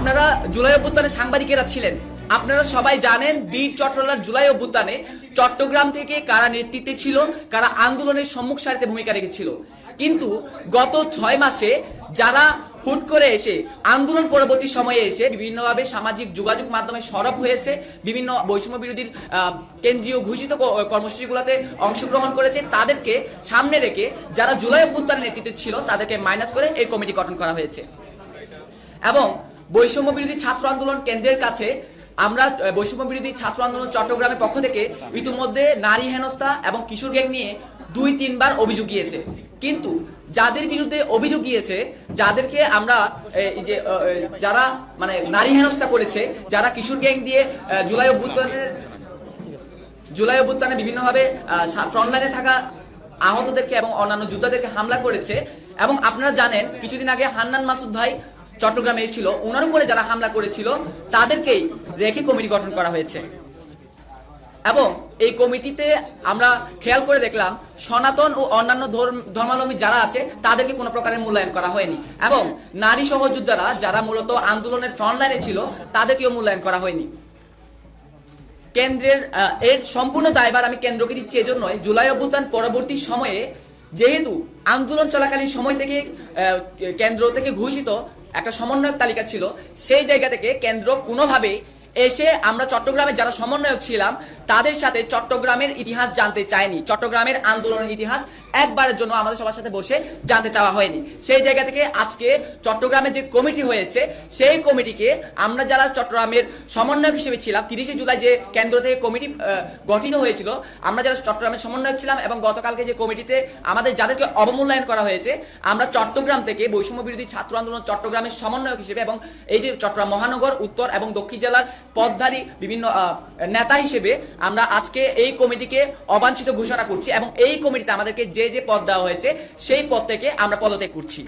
আপনারা জুলাই অভ্যুত্থানে সাংবাদিকেরা ছিলেন। আপনারা সবাই জানেন বীর চট্টলার জুলাই অভ্যুত্থানে চট্টগ্রাম থেকে কারা নেতৃত্বে ছিল কারা আন্দোলনের সম্মুখ সারিতে ভূমিকা রেখেছিল। কিন্তু গত ছয় মাসে যারা হুট করে এসে আন্দোলন পরবর্তী সময়ে এসে বিভিন্নভাবে সামাজিক যোগাযোগ মাধ্যমে সরব হয়েছে বিভিন্ন বৈষম্য বিরোধীর আহ, কেন্দ্রীয় ঘোষিত কর্মসূচিগুলোতে অংশগ্রহণ করেছে তাদেরকে সামনে রেখে যারা জুলাই অভ্যুত্থানের নেতৃত্বে ছিল তাদেরকে মাইনাস করে এই কমিটি গঠন করা হয়েছে। এবং বৈষম্য বিরোধী ছাত্র আন্দোলন কেন্দ্রের কাছে আমরা বৈষম্য বিরোধী ছাত্র আন্দোলন চট্টগ্রামের পক্ষ থেকে ইতিমধ্যে নারী হেনস্থা এবং কিশোর গ্যাং নিয়ে দুই, তিনবার অভিযোগ গিয়েছে। কিন্তু যাদের বিরুদ্ধে অভিযোগ গিয়েছে, যাদেরকে আমরা এই যে যারা মানে নারী হেনস্থা করেছে, যারা কিশোর গ্যাং দিয়ে জুলাই অভ্যুত্থানের, জুলাই অভ্যুত্থানে বিভিন্নভাবে ফ্রন্টলাইনে থাকা আহতদেরকে এবং অন্যান্য যোদ্ধাদেরকে হামলা করেছে। এবং আপনারা জানেন, কিছুদিন আগে হান্নান মাসুদ ভাই চট্টগ্রামে এসেছিল। ওনার উপরে যারা হামলা করেছিল, তাদেরকেই রেখে কমিটি গঠন করা হয়েছে। এবং এই কমিটিতে আমরা খেয়াল করে দেখলাম, সনাতন ও অন্যান্য ধর্ম- ধর্মাবলম্বী যারা আছে, তাদেরকে কোনো প্রকারের মূল্যায়ন করা হয়নি। এবং নারী সহযোদ্ধারা যারা মূলত আন্দোলনের ফ্রন্টলাইনে ছিল, তাদেরকেও মূল্যায়ন করা হয়নি। কেন্দ্রের এর সম্পূর্ণ দায়ভার আমি কেন্দ্রকে দিচ্ছি এজন্যই। জুলাই অভ্যুত্থান পরবর্তী সময়ে যেহেতু আন্দোলন চলাকালীন সময় থেকে কেন্দ্র থেকে ঘোষিত একটা সমন্বয়ক তালিকা ছিল সেই জায়গা থেকে কেন্দ্র কোনোভাবে এসে আমরা চট্টগ্রামে যারা সমন্বয়ক ছিলাম, তাদের সাথে চট্টগ্রামের ইতিহাস জানতে চাইনি চট্টগ্রামের আন্দোলনের ইতিহাস একবারের জন্য আমাদের সবার সাথে বসে জানতে চাওয়া হয়নি। সেই জায়গা থেকে আজকে চট্টগ্রামে যে কমিটি হয়েছে, সেই কমিটিকে আমরা যারা চট্টগ্রামের সমন্বয়ক হিসেবে ছিলাম, তিরিশে জুলাই যে কেন্দ্র থেকে কমিটি গঠিত হয়েছিল, আমরা যারা চট্টগ্রামের সমন্বয়ক ছিলাম এবং গতকালকে যে কমিটিতে আমাদের যাদেরকে অবমূল্যায়ন করা হয়েছে, আমরা চট্টগ্রাম থেকে বৈষম্য বিরোধী ছাত্র আন্দোলন চট্টগ্রামের সমন্বয়ক হিসেবে এবং এই যে চট্টগ্রাম মহানগর, উত্তর এবং দক্ষিণ জেলার পদধারী বিভিন্ন নেতা হিসেবে আমরা আজকে এই কমিটিকে অবাঞ্ছিত ঘোষণা করছি এবং এই কমিটিতে আমাদেরকে যে যে পদ দেওয়া হয়েছে, সেই পদ থেকে আমরা পদত্যাগ করছি।